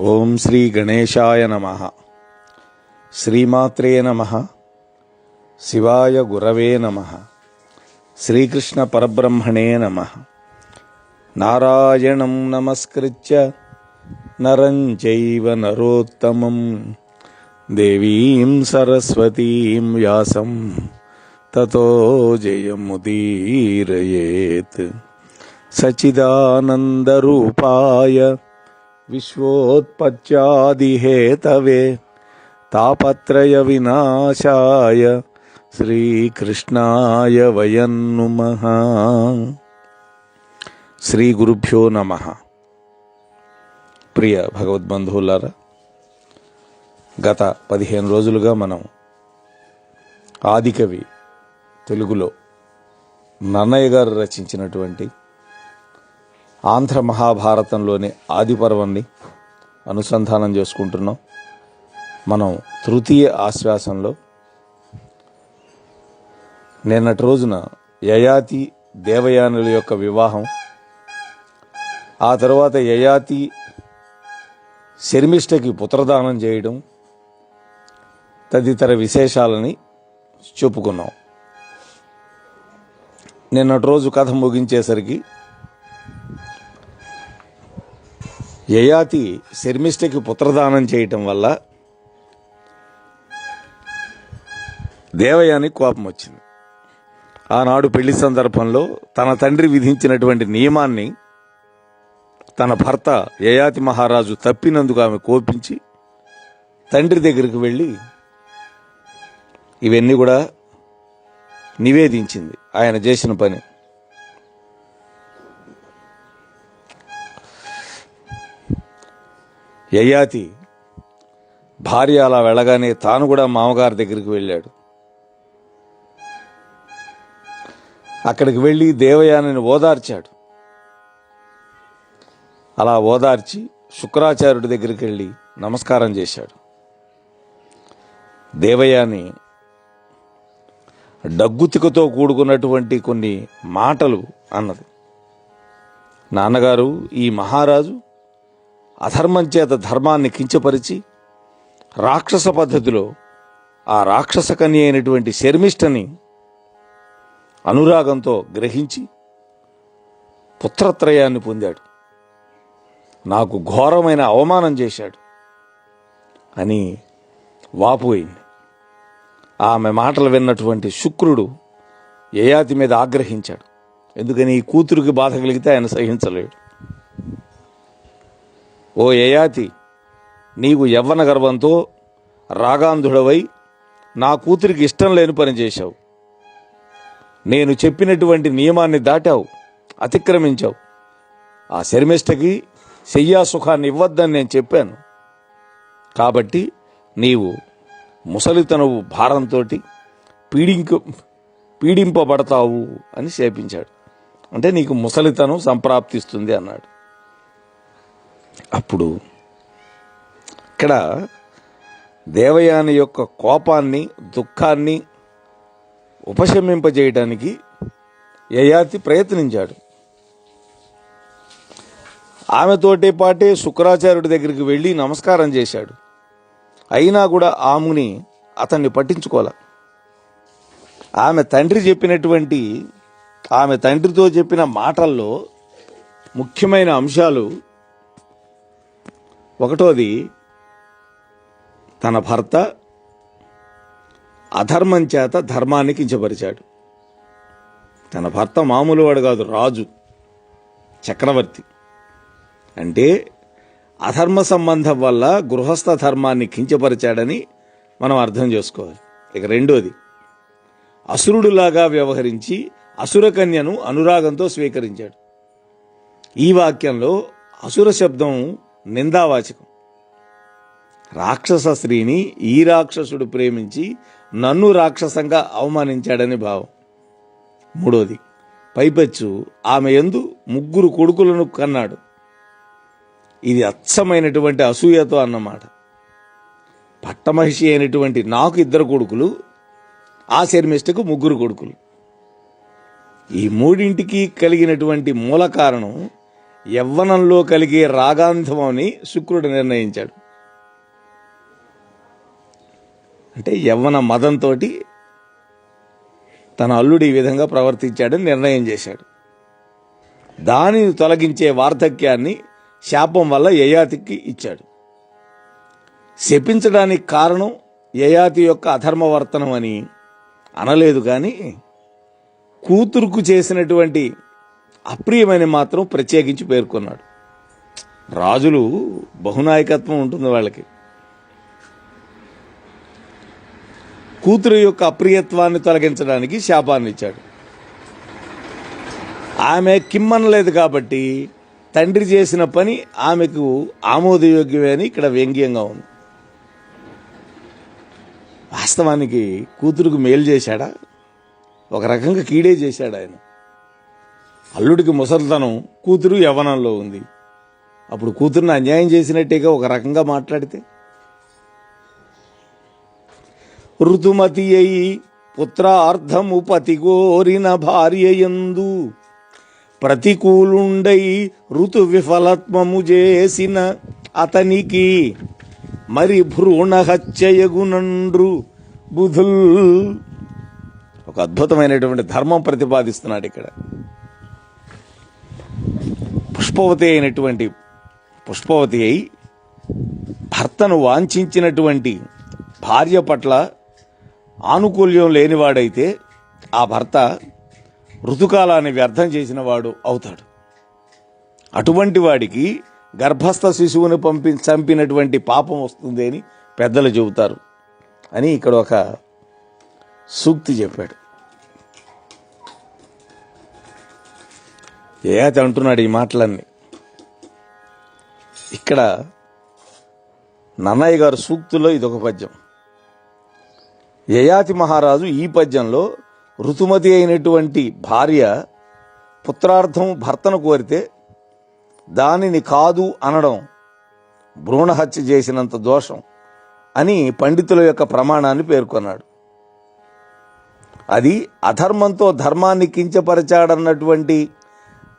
ఓం శ్రీ గణేశాయ నమ. శ్రీమాత్రే నమ. శివాయ గురవే నమ. శ్రీకృష్ణ పరబ్రహ్మణే నమ. నారాయణం నమస్కృత్య నరం చైవ నరోత్తమం. దేవీం సరస్వతీం వ్యాసం. తతో జయముదీరయేత్. సచిదానందరూపాయ విశ్వోత్పత్యాదిహేతవే తాపత్రయ వినాశాయ శ్రీకృష్ణాయ వయం శ్రీ గురుభ్యో నమ ప్రియ భగవద్బంధువులారా గత పదిహేను రోజులుగా మనం ఆదికవి తెలుగులో నన్నయ్య గారు రచించినటువంటి ఆంధ్ర మహాభారతంలోని ఆదిపర్వాన్ని అనుసంధానం చేసుకుంటున్నాం. మనం తృతీయ ఆశ్వాసంలో నిన్నటి రోజున యయాతి దేవయానుల యొక్క వివాహం ఆ తర్వాత యయాతి శర్మిష్టకి పుత్రదానం చేయడం తదితర విశేషాలని చెప్పుకున్నాం. నిన్నటి రోజు కథ ముగించేసరికి యయాతి శర్మిష్టకి పుత్రదానం చేయటం వల్ల దేవయానికి కోపం వచ్చింది. ఆనాడు పెళ్ళి సందర్భంలో తన తండ్రి విధించినటువంటి నియమాన్ని తన భర్త యయాతి మహారాజు తప్పినందుకు ఆమె కోపించి తండ్రి దగ్గరికి వెళ్ళి ఇవన్నీ కూడా నివేదించింది. ఆయన చేసిన పని. యయాతి భార్య అలా వెళ్ళగానే తాను కూడా మామగారి దగ్గరికి వెళ్ళాడు. అక్కడికి వెళ్ళి దేవయానిని ఓదార్చాడు. అలా ఓదార్చి శుక్రాచార్యుడి దగ్గరికి వెళ్ళి నమస్కారం చేశాడు. దేవయాని డగ్గుతికతో కూడుకున్నటువంటి కొన్ని మాటలు అన్నది. నాన్నగారు ఈ మహారాజు అధర్మం చేత ధర్మాన్ని కించపరిచి రాక్షస పద్ధతిలో ఆ రాక్షస కన్య అయినటువంటి శర్మిష్టని అనురాగంతో గ్రహించి పుత్రత్రయాన్ని పొందాడు. నాకు ఘోరమైన అవమానం చేశాడు అని వాపోయింది ఆమె మాటలు విన్నటువంటి శుక్రుడు యయాతి మీద ఆగ్రహించాడు. ఎందుకని ఈ కూతురికి బాధ కలిగితే ఆయన సహించలేడు. ఓ యయాతి నీవు యవ్వన గర్వంతో రాగాంధుడవై నా కూతురికి ఇష్టం లేని పని చేశావు. నేను చెప్పినటువంటి నియమాన్ని దాటావు అతిక్రమించావు. ఆ శర్మిష్టకి సుఖాన్ని ఇవ్వద్దని నేను చెప్పాను. కాబట్టి నీవు ముసలితనవు భారంతో పీడింకు పీడింపబడతావు అని శేపించాడు. అంటే నీకు ముసలితనం సంప్రాప్తిస్తుంది అన్నాడు. అప్పుడు ఇక్కడ దేవయాని యొక్క కోపాన్ని దుఃఖాన్ని ఉపశమింపజేయడానికి యయాతి ప్రయత్నించాడు. ఆమెతోటే పాటే శుక్రాచార్యుడి దగ్గరికి వెళ్ళి నమస్కారం చేశాడు. అయినా కూడా ఆముని అతన్ని పట్టించుకోలే. ఆమె తండ్రి చెప్పినటువంటి ఆమె తండ్రితో చెప్పిన మాటల్లో ముఖ్యమైన అంశాలు ఒకటోది తన భర్త అధర్మం చేత ధర్మాన్ని కించపరిచాడు తన భర్త మామూలు వాడు కాదు రాజు చక్రవర్తి. అంటే అధర్మ సంబంధం వల్ల గృహస్థ ధర్మాన్ని కించపరిచాడని మనం అర్థం చేసుకోవాలి. ఇక రెండోది అసురుడులాగా వ్యవహరించి అసురకన్యను అనురాగంతో స్వీకరించాడు. ఈ వాక్యంలో అసుర శబ్దం నిందావాచకం. రాక్షస స్త్రీని ఈ రాక్షసుడు ప్రేమించి నన్ను రాక్షసంగా అవమానించాడని భావం. మూడోది పైపెచ్చు ఆమె ఎందు ముగ్గురు కొడుకులను కన్నాడు. ఇది అచ్చమైనటువంటి అసూయతో అన్నమాట. పట్టమహిషి అయినటువంటి నాకు ఇద్దరు కొడుకులు ఆ శర్మిష్టకు ముగ్గురు కొడుకులు. ఈ మూడింటికి కలిగినటువంటి మూల కారణం యవ్వనంలో కలిగే రాగాంధం అని శుక్రుడు నిర్ణయించాడు. అంటే యవ్వన మదంతో తన అల్లుడు ఈ విధంగా ప్రవర్తించాడని నిర్ణయం చేశాడు. దానిని తొలగించే వార్ధక్యాన్ని శాపం వల్ల యయాతికి ఇచ్చాడు. శపించడానికి కారణం యయాతి యొక్క అధర్మవర్తనం అని అనలేదు కానీ కూతురుకు చేసినటువంటి అప్రియమని మాత్రం ప్రత్యేకించి పేర్కొన్నాడు. రాజులు బహునాయకత్వం ఉంటుంది వాళ్ళకి. కూతురు యొక్క అప్రియత్వాన్ని తొలగించడానికి శాపాన్ని ఇచ్చాడు. ఆమె కిమ్మనలేదు కాబట్టి తండ్రి చేసిన పని ఆమెకు ఆమోదయోగ్యమే అని ఇక్కడ వ్యంగ్యంగా ఉంది. వాస్తవానికి కూతురుకు మేలు చేశాడా? ఒక రకంగా కీడే చేశాడు ఆయన. అల్లుడికి ముసలితనం కూతురు యవ్వనంలో ఉంది. అప్పుడు కూతురుని అన్యాయం చేసినట్టేగా ఒక రకంగా మాట్లాడితే? ఋతుమతి అయి పుత్రార్థము పతి కోరిన భార్యయందు ప్రతికూలుండై ఋతు విఫలత్వము చేసిన అతనికి మరి భ్రూణహత్యయగునండ్రు బుధుల్. ఒక అద్భుతమైనటువంటి ధర్మం ప్రతిపాదిస్తున్నాడు ఇక్కడ. పుష్పవతి అయినటువంటి పుష్పవతి అయి భర్తను వాంఛించినటువంటి భార్య పట్ల ఆనుకూల్యం లేనివాడైతే ఆ భర్త ఋతుకాలాన్ని వ్యర్థం చేసిన వాడు అవుతాడు. అటువంటి వాడికి గర్భస్థ శిశువును పంపి చంపినటువంటి పాపం వస్తుంది అని పెద్దలు చెబుతారు. అని ఇక్కడ ఒక సూక్తి చెప్పాడు. ఏతి అంటున్నాడు ఈ మాటలన్నీ. ఇక్కడ నన్నయ్య గారు సూక్తులో ఇదొక పద్యం. యయాతి మహారాజు ఈ పద్యంలో ఋతుమతి అయినటువంటి భార్య పుత్రార్థం భర్తను కోరితే దానిని కాదు అనడం భ్రూణహత్య చేసినంత దోషం అని పండితుల యొక్క ప్రమాణాన్ని పేర్కొన్నాడు. అది అధర్మంతో ధర్మాన్ని కించపరచాడన్నటువంటి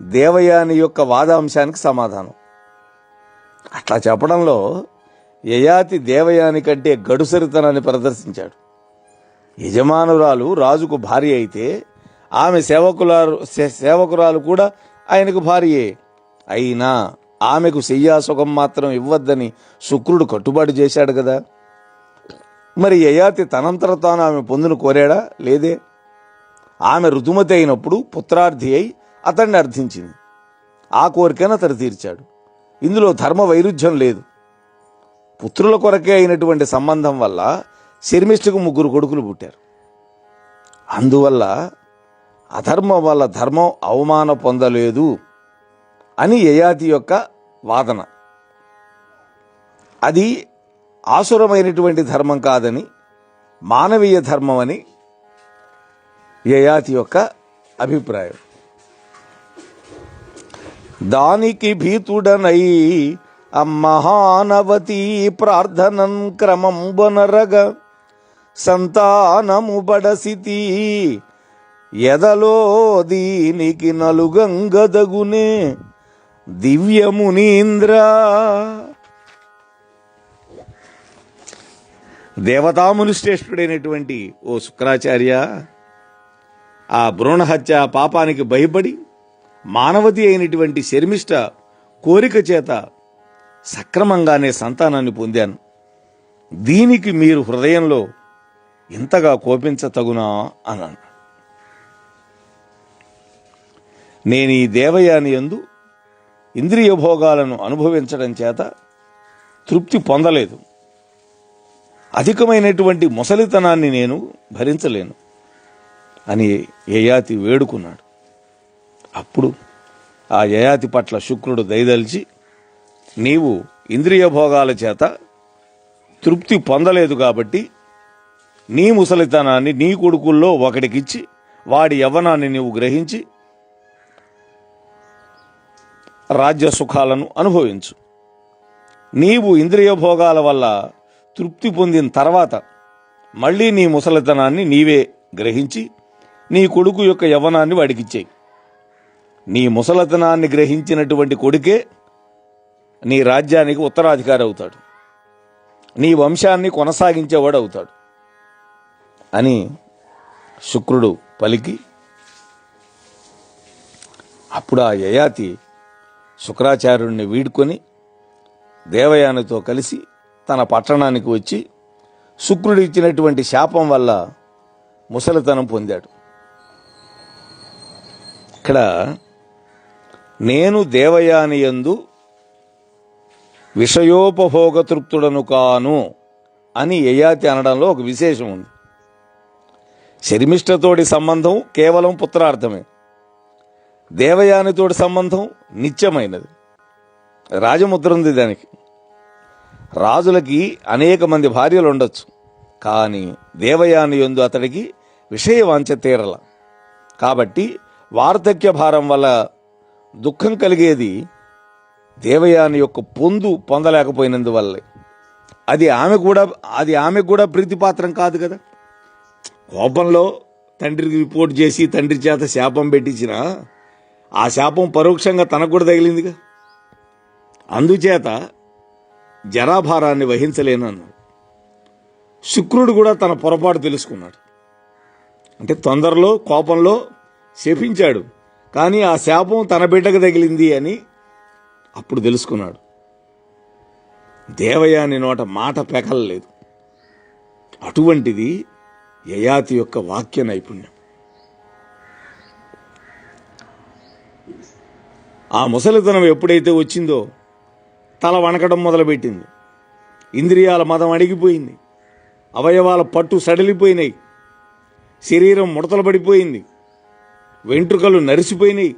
దేవయాని యొక్క వాదాంశానికి సమాధానం. అట్లా చెప్పడంలో యయాతి దేవయాని కంటే గడుసరితనాన్ని ప్రదర్శించాడు. యజమానురాలు రాజుకు భార్య అయితే ఆమె సేవకులారు సే- సేవకురాలు కూడా ఆయనకు భార్యే. అయినా ఆమెకు శయ్యాసుఖం మాత్రం ఇవ్వద్దని శుక్రుడు కట్టుబాటు చేశాడు కదా. మరి యయాతి తనంతర తాను ఆమె పొందును కోరాడా? లేదే. ఆమె రుతుమతి అయినప్పుడు పుత్రార్థి అయి అతన్ని అర్థించింది. ఆ కోరికను అతడు తీర్చాడు. ఇందులో ధర్మ వైరుధ్యం లేదు. పుత్రుల కొరకే అయినటువంటి సంబంధం వల్ల శర్మిష్ఠకు ముగ్గురు కొడుకులు పుట్టారు. అందువల్ల అధర్మం వల్ల ధర్మం అవమాన పొందలేదు అని యయాతి యొక్క వాదన. అది ఆసురమైనటువంటి ధర్మం కాదని మానవీయ ధర్మం అని యయాతి యొక్క అభిప్రాయం. దానికి భీతుడనై అమ్మహానవతి ప్రార్థనం క్రమంబొనరగ సంతానము బడసితి ఎదలో దీనికి నలుగంగదగునే దివ్యమునీంద్ర. దేవతాముని శ్రేష్ఠుడైనటువంటి ఓ శుక్రాచార్య ఆ భ్రూణహత్య పాపానికి భయపడి మానవతి అయినటువంటి శర్మిష్ట కోరిక చేత సక్రమంగానే సంతానాన్ని పొందాను. దీనికి మీరు హృదయంలో ఇంతగా కోపించతగునా అన్నాను నేను ఈ దేవయాని యందు ఇంద్రియ భోగాలను అనుభవించడం చేత తృప్తి పొందలేదు. అధికమైనటువంటి ముసలితనాన్ని నేను భరించలేను అని యయాతి వేడుకున్నాడు. అప్పుడు ఆ యయాతి పట్ల శుక్రుడు దయదలిచి నీవు ఇంద్రియ భోగాల చేత తృప్తి పొందలేదు కాబట్టి నీ ముసలితనాన్ని నీ కొడుకుల్లో ఒకడికిచ్చి వాడి యవ్వనాన్ని నీవు గ్రహించి రాజ్య సుఖాలను అనుభవించు. నీవు ఇంద్రియ భోగాల వల్ల తృప్తి పొందిన తర్వాత మళ్ళీ నీ ముసలితనాన్ని నీవే గ్రహించి నీ కొడుకు యొక్క యవ్వనాన్ని వాడికిచ్చేయి. నీ ముసలతనాన్ని గ్రహించినటువంటి కొడుకే నీ రాజ్యానికి ఉత్తరాధికారి అవుతాడు నీ వంశాన్ని కొనసాగించేవాడు అవుతాడు అని శుక్రుడు పలికి అప్పుడు ఆ యయాతి శుక్రాచార్యుడిని వీడుకొని దేవయానితో కలిసి తన పట్టణానికి వచ్చి శుక్రుడు ఇచ్చినటువంటి శాపం వల్ల ముసలితనం పొందాడు. ఇక్కడ నేను దేవయాని యందు కాను అని యయాతి అనడంలో ఒక విశేషం ఉంది. శర్మిష్ఠతోటి సంబంధం కేవలం పుత్రార్థమే. దేవయానితోటి సంబంధం నిత్యమైనది. రాజముద్ర ఉంది దానికి. రాజులకి అనేక మంది భార్యలు ఉండొచ్చు కానీ దేవయాని యందు అతడికి విషయవాంఛ తీరల. కాబట్టి వార్ధక్య భారం వల్ల దుఃఖం కలిగేది దేవయాని యొక్క పొందు పొందలేకపోయినందువల్లే. అది ఆమె కూడా అది ఆమెకు కూడా ప్రీతిపాత్రం కాదు కదా. కోపంలో తండ్రికి రిపోర్ట్ చేసి తండ్రి చేత శాపం పెట్టించిన ఆ శాపం పరోక్షంగా తనకు కూడా తగిలిందిగా. అందుచేత జరాభారాన్ని వహించలేనన్నాడు. శుక్రుడు కూడా తన పొరపాటు తెలుసుకున్నాడు. అంటే తొందరలో కోపంలో శపించాడు. కానీ ఆ శాపం తన బిడ్డకు తగిలింది అని అప్పుడు తెలుసుకున్నాడు. దేవయాని నోట మాట పెకలలేదు. అటువంటిది యయాతి యొక్క వాక్య నైపుణ్యం. ఆ ముసలితనం ఎప్పుడైతే వచ్చిందో తల వణకడం మొదలుపెట్టింది. ఇంద్రియాల మదం అడిగిపోయింది అవయవాల పట్టు సడలిపోయినాయి. శరీరం ముడతలు పడిపోయింది. వెంట్రుకలు నరిసిపోయినాయి.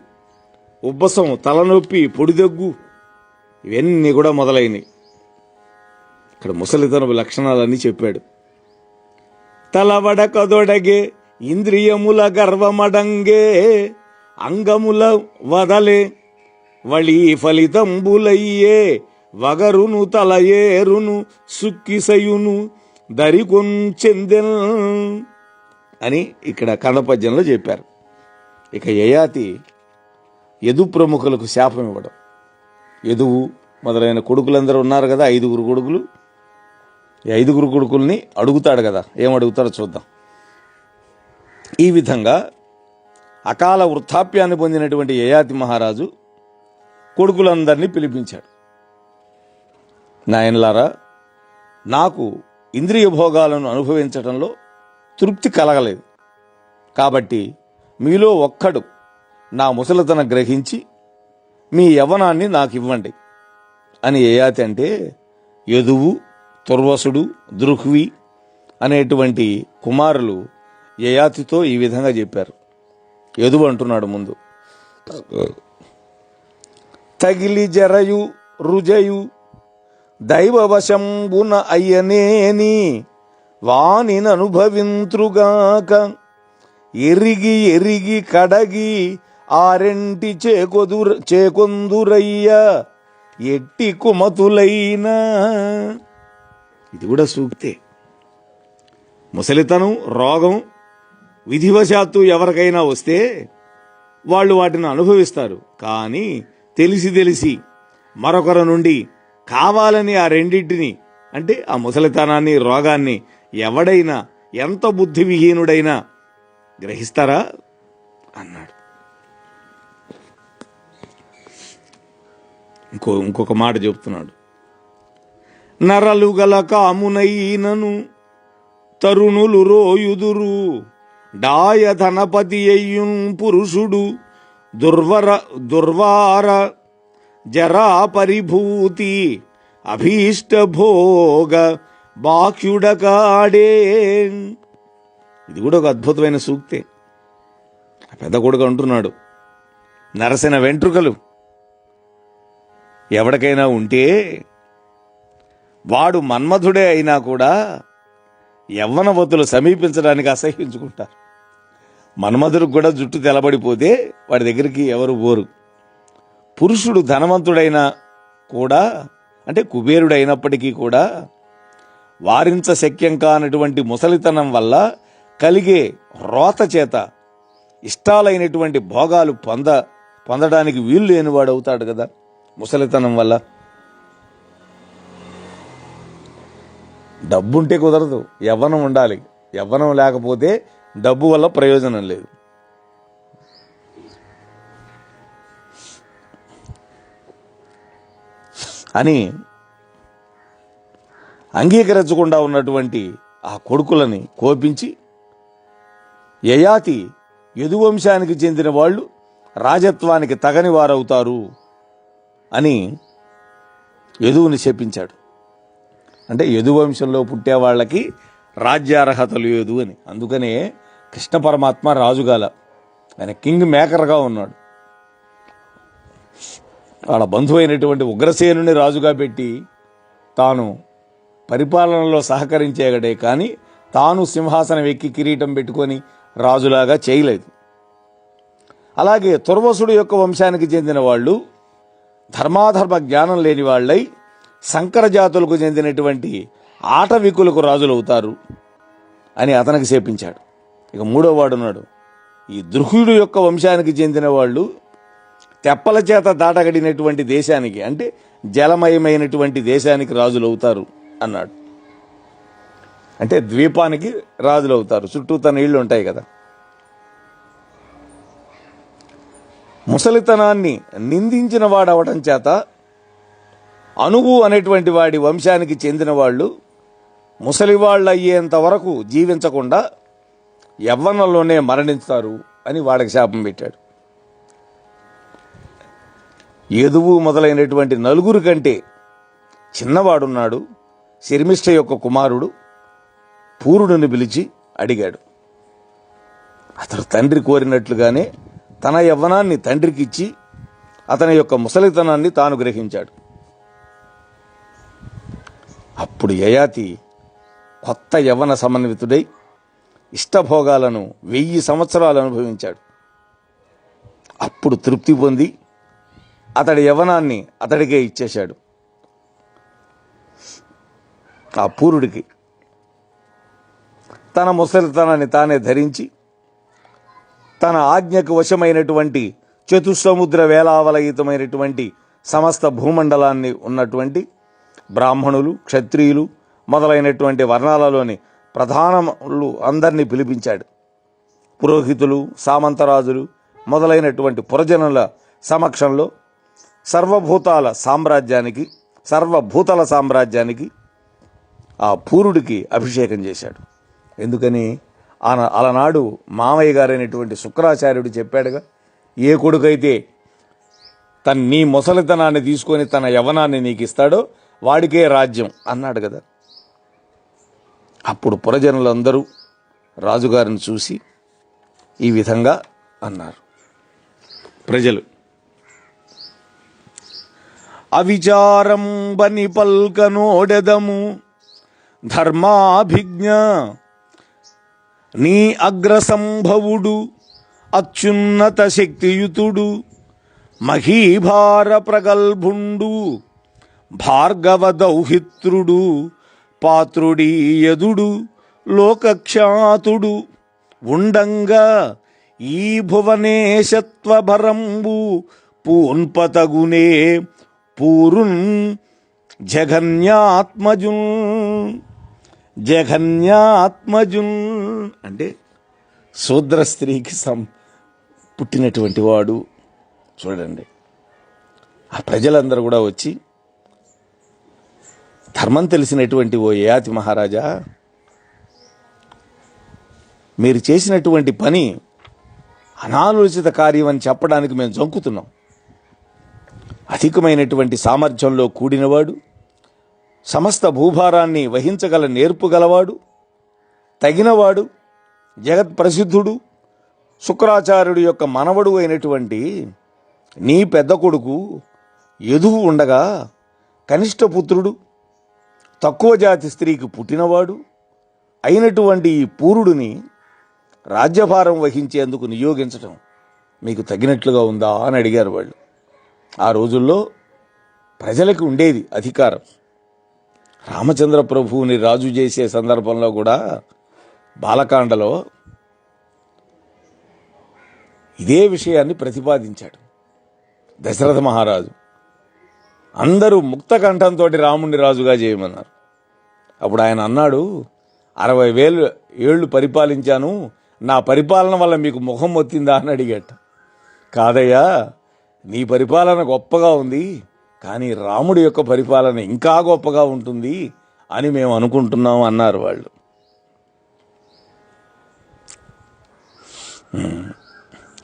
ఉబ్బసం తలనొప్పి పొడిదగ్గు ఇవన్నీ కూడా మొదలైనవి ఇక్కడ ముసలితనపు లక్షణాలన్నీ చెప్పాడు. తలవడకదొడగే ఇంద్రియముల గర్వమడంగే అంగముల వదలే వళి ఫలితంబులయ్యే వగరును తలయేరును సుక్కిసయును దరికొంచెందెన్ అని ఇక్కడ కథపద్యంలో చెప్పారు. ఇక యయాతి యదు ప్రముఖులకు శాపం ఇవ్వడం. యదువు మొదలైన కొడుకులందరూ ఉన్నారు కదా ఐదుగురు కొడుకులు. ఈ ఐదుగురు కొడుకుల్ని అడుగుతాడు కదా ఏం అడుగుతారో చూద్దాం. ఈ విధంగా అకాల వృద్ధాప్యాన్ని పొందినటువంటి యయాతి మహారాజు కొడుకులందరినీ పిలిపించాడు. నాయనలారా నాకు ఇంద్రియ భోగాలను అనుభవించడంలో తృప్తి కలగలేదు. కాబట్టి మీలో ఒక్కడు నా ముసలితన గ్రహించి మీ యవనాన్ని నాకు ఇవ్వండి అని యయాతి అంటే యదువు తుర్వసుడు దృహ్వి అనేటువంటి కుమారులు యయాతితో ఈ విధంగా చెప్పారు. యదువు అంటున్నాడు ముందు. తగిలి జరయు రుజయు దైవవశంబున అయ్యనేని వానిననుభవింత్రుగాక ఎరిగి ఎరిగి కడగి ఆరెంటి చేకొదుర చేకొందురయ్య ఎట్టి కుమతులైనా. ఇది కూడా సూక్తే. ముసలితనం రోగం విధివశాత్తు ఎవరికైనా వస్తే వాళ్ళు వాటిని అనుభవిస్తారు. కానీ తెలిసి తెలిసి మరొకరి నుండి కావాలని ఆ రెండింటిని అంటే ఆ ముసలితనాన్ని రోగాన్ని ఎవడైనా ఎంత బుద్ధి విహీనుడైనా గ్రహిస్తారా? అన్నాడు. ఇంకో ఇంకొక మాట చెప్తున్నాడు. నరలు గల కామునైనను తరుణులు రోయుదురు. డాయ ధనపతి అయ్యున్ పురుషుడు దుర్వర దుర్వార జరా పరిభూతి అభీష్ట భోగ బాక్యుడకాడే ఇది కూడా ఒక అద్భుతమైన సూక్తే. పెద్ద కొడుకు అంటున్నాడు నరసిన వెంట్రుకలు ఎవడికైనా ఉంటే వాడు మన్మధుడే అయినా కూడా యవ్వనవతులు సమీపించడానికి అసహ్యించుకుంటారు. మన్మధుడికి కూడా జుట్టు తెలబడిపోతే వాడి దగ్గరికి ఎవరు పోరు. పురుషుడు ధనవంతుడైనా కూడా అంటే కుబేరుడైనప్పటికీ కూడా వారించ శక్యం కానటువంటి ముసలితనం వల్ల కలిగే రోత చేత ఇష్టాలైనటువంటి భోగాలు పొంద పొందడానికి వీలు లేనివాడు అవుతాడు కదా? ముసలితనం వల్ల. డబ్బుంటే కుదరదు. యవ్వనం ఉండాలి. యవ్వనం లేకపోతే డబ్బు వల్ల ప్రయోజనం లేదు. అని అంగీకరించకుండా ఉన్నటువంటి ఆ కొడుకులని కోపించి యయాతి యదువంశానికి చెందిన వాళ్ళు రాజత్వానికి తగని వారవుతారు అని యదువుని శపించాడు. అంటే యదువంశంలో పుట్టే వాళ్ళకి రాజ్యార్హత లేదు అని. అందుకనే కృష్ణ పరమాత్మ రాజుగాల. ఆయన కింగ్ మేకర్గా ఉన్నాడు. వాళ్ళ బంధువైనటువంటి ఉగ్రసేనుని రాజుగా పెట్టి తాను పరిపాలనలో సహకరించేగడే కానీ తాను సింహాసనం ఎక్కి కిరీటం పెట్టుకొని రాజులాగా చేయలేదు. అలాగే తుర్వసుడు యొక్క వంశానికి చెందిన వాళ్ళు ధర్మాధర్మ జ్ఞానం లేని వాళ్ళై సంకర జాతులకు చెందినటువంటి ఆటవికులకు రాజులవుతారు అని అతనికి చేపించాడు ఇక మూడో వాడున్నాడు. ఈ దృహుడు యొక్క వంశానికి చెందిన వాళ్ళు తెప్పల చేత దాటగడినటువంటి దేశానికి అంటే జలమయమైనటువంటి దేశానికి రాజులు అవుతారు అన్నాడు. అంటే ద్వీపానికి రాజులు అవుతారు చుట్టూ తన ఇళ్ళు ఉంటాయి కదా. ముసలితనాన్ని నిందించిన వాడవడం చేత అనువు అనేటువంటి వాడి వంశానికి చెందిన వాళ్ళు ముసలివాళ్ళు అయ్యేంత వరకు జీవించకుండా యవ్వనంలోనే మరణిస్తారు అని వాడికి శాపం పెట్టాడు. ఎదువు మొదలైనటువంటి నలుగురు కంటే చిన్నవాడున్నాడు. శర్మిష్ఠ యొక్క కుమారుడు. పూరుడిని పిలిచి అడిగాడు. అతడు తండ్రి కోరినట్లుగానే తన యవ్వనాన్ని తండ్రికి ఇచ్చి అతని యొక్క ముసలితనాన్ని తాను గ్రహించాడు. అప్పుడు యయాతి కొత్త యవ్వన సమన్వితుడై ఇష్టభోగాలను వెయ్యి సంవత్సరాలు అనుభవించాడు. అప్పుడు తృప్తి పొంది అతడి యవ్వనాన్ని అతడికే ఇచ్చేశాడు. ఆ పూరుడికి తన ముసలితనాన్ని తానే ధరించి తన ఆజ్ఞకు వశమైనటువంటి చతుస్సముద్ర వేలావలయితమైనటువంటి సమస్త భూమండలాన్ని ఉన్నటువంటి బ్రాహ్మణులు క్షత్రియులు మొదలైనటువంటి వర్ణాలలోని ప్రధానములు అందరినీ పిలిపించాడు. పురోహితులు సామంతరాజులు మొదలైనటువంటి పురజనుల సమక్షంలో సర్వభూతాల సామ్రాజ్యానికి సర్వభూతల సామ్రాజ్యానికి ఆ పూరుడికి అభిషేకం చేశాడు. ఎందుకని అలనాడు మామయ్య గారైనటువంటి శుక్రాచార్యుడు చెప్పాడుగా ఏ కొడుకైతే తన నీ ముసలితనాన్ని తీసుకొని తన యవనాన్ని నీకు ఇస్తాడో వాడికే రాజ్యం అన్నాడు కదా. అప్పుడు పురజనులందరూ రాజుగారిని చూసి ఈ విధంగా అన్నారు. ప్రజలు అవిచారం బని పల్కనోడెదము ధర్మాభిజ్ఞ నీ అగ్రసంభవుడు అత్యున్నత శక్తియుతుడు మహీభార ప్రగల్భుండు భార్గవ దౌహిత్రుడు పాత్రుడీయదుడు లోకఖ్యాతుడు ఉండంగా ఈ భువనేశత్వభరంబు పూన్పతగునే పూరున్ జఘన్యాత్మజున్. జఘన్యాత్మజున్ అంటే శూద్ర స్త్రీకి సం పుట్టినటువంటి వాడు. చూడండి. ఆ ప్రజలందరూ కూడా వచ్చి ధర్మం తెలిసినటువంటి ఓ యయాతి మహారాజా మీరు చేసినటువంటి పని అనాలోచిత కార్యం అని చెప్పడానికి మేము జంకుతున్నాం. అధికమైనటువంటి సామర్థ్యంలో కూడినవాడు సమస్త భూభారాన్ని వహించగల నేర్పు గలవాడు తగినవాడు జగత్ ప్రసిద్ధుడు శుక్రాచార్యుడి యొక్క మనవడు అయినటువంటి నీ పెద్ద కొడుకు ఎదువు ఉండగా కనిష్ట పుత్రుడు తక్కువ జాతి స్త్రీకి పుట్టినవాడు అయినటువంటి ఈ పూరుడిని రాజ్యభారం వహించేందుకు నియోగించటం మీకు తగినట్లుగా ఉందా అని అడిగారు వాళ్ళు. ఆ రోజుల్లో ప్రజలకు ఉండేది అధికారం. రామచంద్ర ప్రభువుని రాజు చేసే సందర్భంలో కూడా బాలకాండలో ఇదే విషయాన్ని ప్రతిపాదించాడు దశరథ మహారాజు. అందరూ ముక్త కంఠంతో రాముణ్ణి రాజుగా చేయమన్నారు. అప్పుడు ఆయన అన్నాడు అరవై వేలు ఏళ్ళు పరిపాలించాను నా పరిపాలన వల్ల మీకు ముఖం వచ్చిందా అని అడిగట. కాదయ్యా నీ పరిపాలన గొప్పగా ఉంది. కానీ రాముడి యొక్క పరిపాలన ఇంకా గొప్పగా ఉంటుంది అని మేము అనుకుంటున్నాం అన్నారు వాళ్ళు.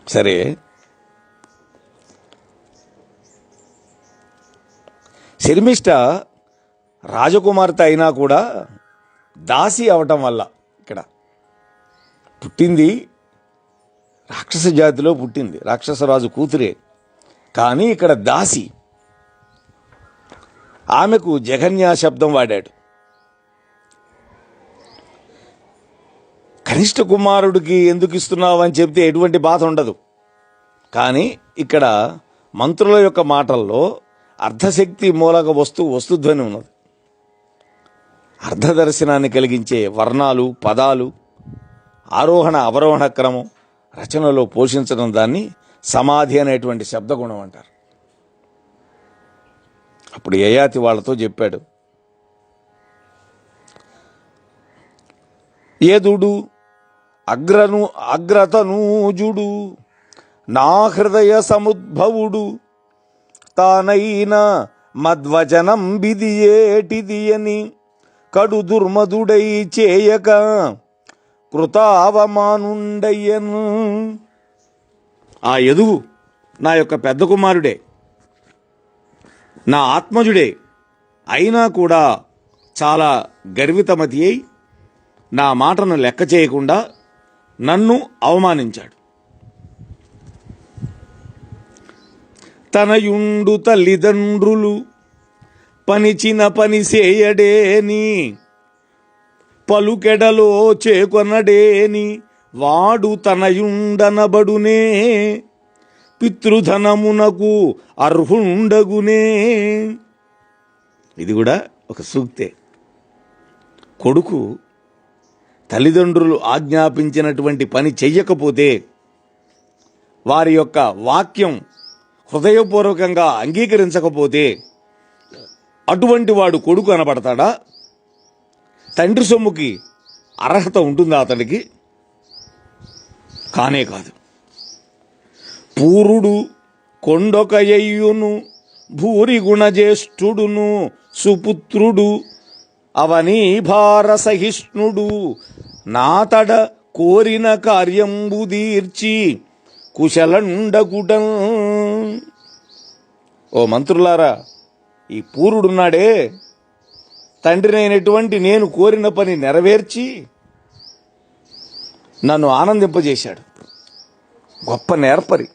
సరే. శర్మిష్ట రాజకుమార్తె అయినా కూడా దాసి అవటం వల్ల ఇక్కడ పుట్టింది రాక్షస జాతిలో పుట్టింది. రాక్షసరాజు కూతురే. కానీ ఇక్కడ దాసి ఆమెకు జఘన్యా శబ్దం వాడాడు. కనిష్ట కుమారుడికి ఎందుకు ఇస్తున్నావు అని చెప్తే ఎటువంటి బాధ ఉండదు. కానీ ఇక్కడ మంత్రుల యొక్క మాటల్లో అర్ధశక్తి మూలక వస్తు వస్తుధ్వని ఉన్నది. అర్ధదర్శనాన్ని కలిగించే వర్ణాలు పదాలు ఆరోహణ అవరోహణ క్రమం రచనలో పోషించడం దాన్ని సమాధి అనేటువంటి శబ్దగుణం అంటారు. అప్పుడు యయాతి వాళ్ళతో చెప్పాడు. ఏదుడు? అగ్రను అగ్రతనూజుడు నా హృదయ సముద్భవుడు తానైన మద్వచనం బిదియేటిది అని కడు దుర్మదుడై చేయక కృతావమానుండయ్యను. ఆ ఎదుగు నా యొక్క పెద్ద కుమారుడే. నా ఆత్మజుడే. అయినా కూడా చాలా గర్వితమతి అయి నా మాటను లెక్క చేయకుండా నన్ను అవమానించాడు. తనయుండు తల్లిదండ్రులు పనిచిన పని చేయడేని పలుకెడలో చేకొనడేని వాడు తనయుండనబడునే పితృధనమునకు అర్హుండగునే. ఇది కూడా ఒక సూక్తే. కొడుకు తల్లిదండ్రులు ఆజ్ఞాపించినటువంటి పని చెయ్యకపోతే వారి యొక్క వాక్యం హృదయపూర్వకంగా అంగీకరించకపోతే అటువంటి వాడు కొడుకు అనబడతాడా? తండ్రి సొమ్ముకి అర్హత ఉంటుందా అతడికి కానే కాదు. పూరుడు కొండొకయ్యును భూరి గుణజ్యేష్ఠుడును సుపుత్రుడు అవనీ భార సహిష్ణుడు నాతడ కోరిన కార్యంబు తీర్చి కుశలండకుటం ఓ మంత్రులారా ఈ పూరుడున్నాడే. తండ్రినైనటువంటి నేను కోరిన పని నెరవేర్చి నన్ను ఆనందింపజేశాడు. గొప్ప నేర్పరి.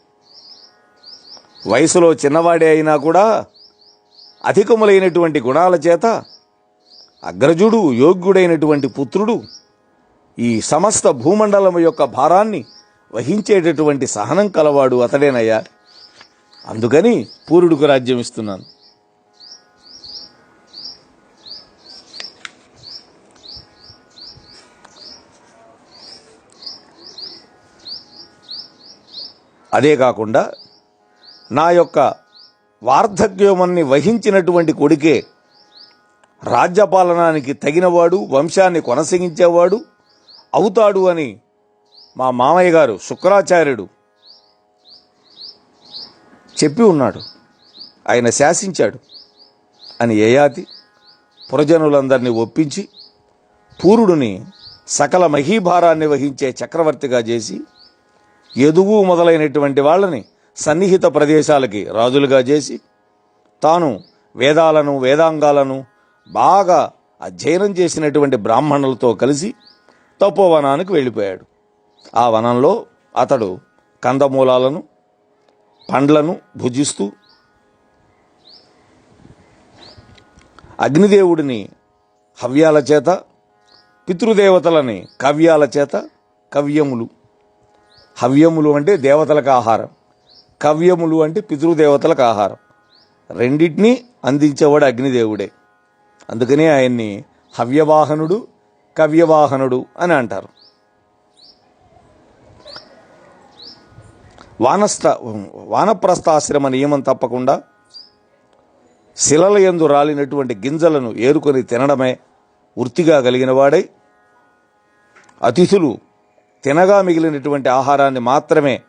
వయసులో చిన్నవాడే అయినా కూడా అధికములైనటువంటి గుణాల చేత అగ్రజుడు యోగ్యుడైనటువంటి పుత్రుడు ఈ సమస్త భూమండలం యొక్క భారాన్ని వహించేటటువంటి సహనం కలవాడు అతడేనయ్యా. అందుకని పూరుడికి రాజ్యం ఇస్తున్నాను. అదే కాకుండా నా యొక్క వార్ధక్యమన్ని వహించినటువంటి కొడుకే రాజ్యపాలనానికి తగినవాడు వంశాన్ని కొనసాగించేవాడు అవుతాడు అని మా మామయ్య గారు శుక్రాచార్యుడు చెప్పి ఉన్నాడు. ఆయన శాసించాడు అని యయాతి పురజనులందరినీ ఒప్పించి పూరుడిని సకల మహీభారాన్ని వహించే చక్రవర్తిగా చేసి ఎదుగు మొదలైనటువంటి వాళ్ళని సన్నిహిత ప్రదేశాలకి రాజులుగా చేసి తాను వేదాలను వేదాంగాలను బాగా అధ్యయనం చేసినటువంటి బ్రాహ్మణులతో కలిసి తపోవనానికి వెళ్ళిపోయాడు. ఆ వనంలో అతడు కందమూలాలను పండ్లను భుజిస్తూ అగ్నిదేవుడిని హవ్యాల చేత పితృదేవతలని కవ్యాల చేత కవ్యములు. హవ్యములు అంటే దేవతలకు ఆహారం. కవ్యములు అంటే పితృదేవతలకు ఆహారం. రెండింటినీ అందించేవాడు అగ్నిదేవుడే. అందుకనే ఆయన్ని హవ్యవాహనుడు కవ్యవాహనుడు అని అంటారు. వానస్థ వానప్రస్థాశ్రమ నియమం తప్పకుండా శిలల ఎందు రాలినటువంటి గింజలను ఏరుకొని తినడమే వృత్తిగా కలిగిన వాడై అతిథులు తినగా మిగిలినటువంటి ఆహారాన్ని మాత్రమే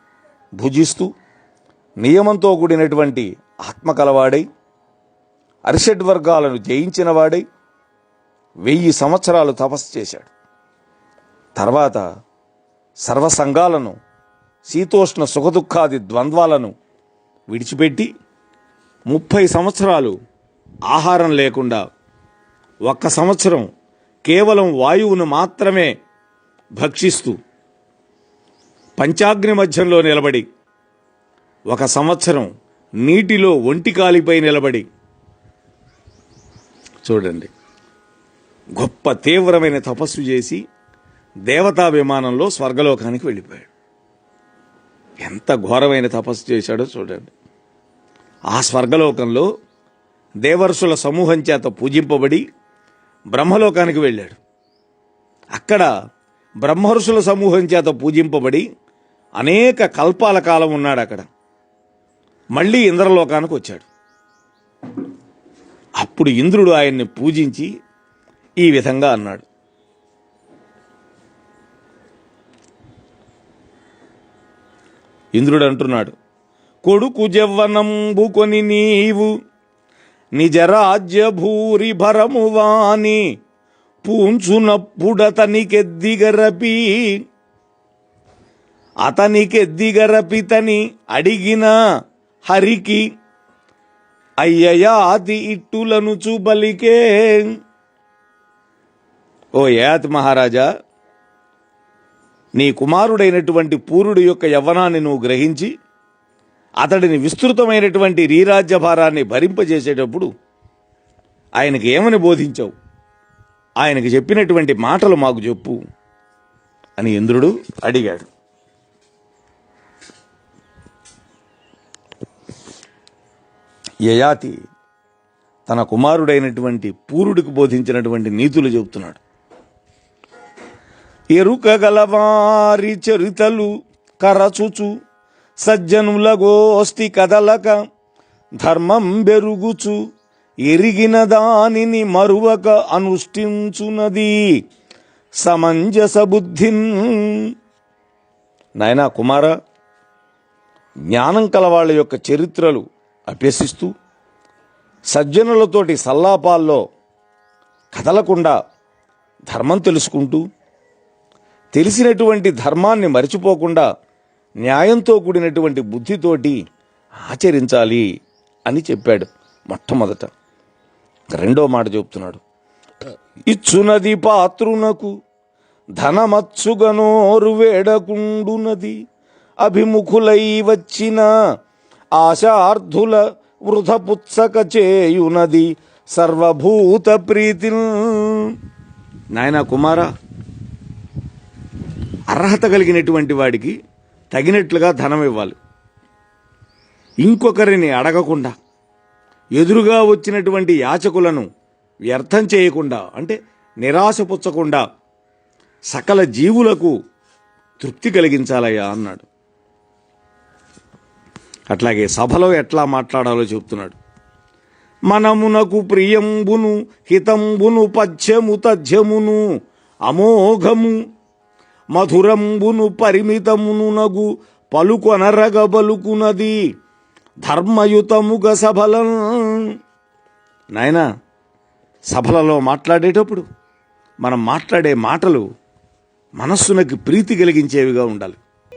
భుజిస్తూ నియమంతో కూడినటువంటి ఆత్మ కలవాడై అరిషడ్ వర్గాలను జయించిన వాడై వెయ్యి సంవత్సరాలు తపస్సు చేశాడు. తర్వాత సర్వ సంఘాలను శీతోష్ణ సుఖదుఖాది ద్వంద్వాలను విడిచిపెట్టి ముప్పై సంవత్సరాలు ఆహారం లేకుండా ఒక్క సంవత్సరం కేవలం వాయువును మాత్రమే భక్షిస్తూ పంచాగ్ని మధ్యంలో నిలబడి ఒక సంవత్సరం నీటిలో ఒంటి కాలిపై నిలబడి. చూడండి. గొప్ప తీవ్రమైన తపస్సు చేసి దేవతా విమానంలో స్వర్గలోకానికి వెళ్ళిపోయాడు. ఎంత ఘోరమైన తపస్సు చేశాడో చూడండి. ఆ స్వర్గలోకంలో దేవర్షుల సమూహం చేత పూజింపబడి బ్రహ్మలోకానికి వెళ్ళాడు. అక్కడ బ్రహ్మర్షుల సమూహం చేత పూజింపబడి అనేక కల్పాల కాలం ఉన్నాడు అక్కడ. మళ్ళీ ఇంద్రలోకానికి వచ్చాడు. అప్పుడు ఇంద్రుడు ఆయన్ని పూజించి ఈ విధంగా అన్నాడు. ఇంద్రుడు అంటున్నాడు కొడుకు జవ్వనంబు కొని నీవు నిజరాజ్య భూరి భరము వాని పూంచునప్పుడతనికెద్దిగరపి అతనికెద్దిగరపితని అడిగిన హరికి అయ్యయాతి ఇట్టులను చూబలికే. ఓ యాతి మహారాజా నీ కుమారుడైనటువంటి పూరుడు యొక్క యవ్వనాన్ని నువ్వు గ్రహించి అతడిని విస్తృతమైనటువంటి రీరాజ్య భారాన్ని భరింపజేసేటప్పుడు ఆయనకి ఏమని బోధించావు? ఆయనకి చెప్పినటువంటి మాటలు మాకు చెప్పు అని ఇంద్రుడు అడిగాడు. యయాతి తన కుమారుడైనటువంటి పూరుడికి బోధించినటువంటి నీతులు చెబుతున్నాడు. ఎరుకగలవారి చరితలు కరచుచు సజ్జనుల గోష్ఠి కదలక ధర్మం బెరుగుచు ఎరిగిన దానిని మరువక అనుష్ఠించునది. సమంజస బుద్ధిన్ నాయనా కుమార జ్ఞానం కలవాళ్ళ యొక్క చరిత్రలు అభ్యసిస్తూ సజ్జనులతోటి సల్లాపాల్లో కదలకుండా ధర్మం తెలుసుకుంటూ తెలిసినటువంటి ధర్మాన్ని మరిచిపోకుండా న్యాయంతో కూడినటువంటి బుద్ధితోటి ఆచరించాలి అని చెప్పాడు మొట్టమొదట. రెండో మాట చెప్తున్నాడు ఇచ్చునది పాత్రునకు ధనమచ్చుగనోరు వేడకుండునది అభిముఖులై వచ్చిన ఆశార్థుల వృధపుత్సక చేయునది సర్వభూత ప్రీతి నాయన కుమార అర్హత కలిగినటువంటి వాడికి తగినట్లుగా ధనం ఇవ్వాలి. ఇంకొకరిని అడగకుండా ఎదురుగా వచ్చినటువంటి యాచకులను వ్యర్థం చేయకుండా అంటే నిరాశపుచ్చకుండా సకల జీవులకు తృప్తి కలిగించాలయ్యా అన్నాడు. అట్లాగే సభలో ఎట్లా మాట్లాడాలో చెప్తున్నాడు. మనమునకు ప్రియంబును హితంబును పద్యము తథ్యమును అమోఘము మధురంబును పరిమితమును నగు పలుకొనరగ బలుకునది ధర్మయుతముగ సభలం. నాయనా సభలలో మాట్లాడేటప్పుడు మనం మాట్లాడే మాటలు మనస్సునకి ప్రీతి కలిగించేవిగా ఉండాలి.